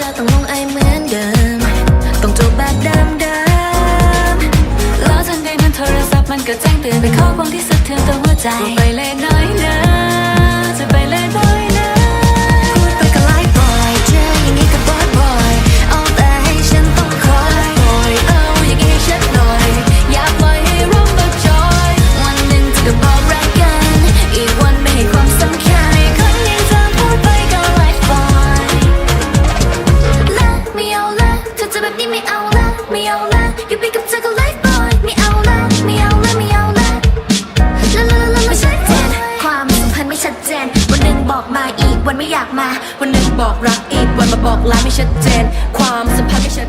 จะต้องลงไอเหมือนเดิม ต้องจบแบบเดิมเดิมแล้วทันใดนั้นโทรศัพท์มันก็แจ้งเตือนเป็นข้อความที่สะเทือนต่อหัวใจว่าไปเลยน้อยนะจ แบบนี้ไม่เอาละไม่เอาละอยู่ไปกับเธอก็ไลฟ์บอยไม่เอาละไม่เอาละไม่เอาละละละละไม่ชัดเจนความสัมพันธ์ไม่ชัดเจน วันหนึ่งบอกมาอีกวันไม่อยากมา วันหนึ่งบอกรักอีกวันมาบอกลาไม่ชัดเจน ความสัมพันธ์ไม่ชัด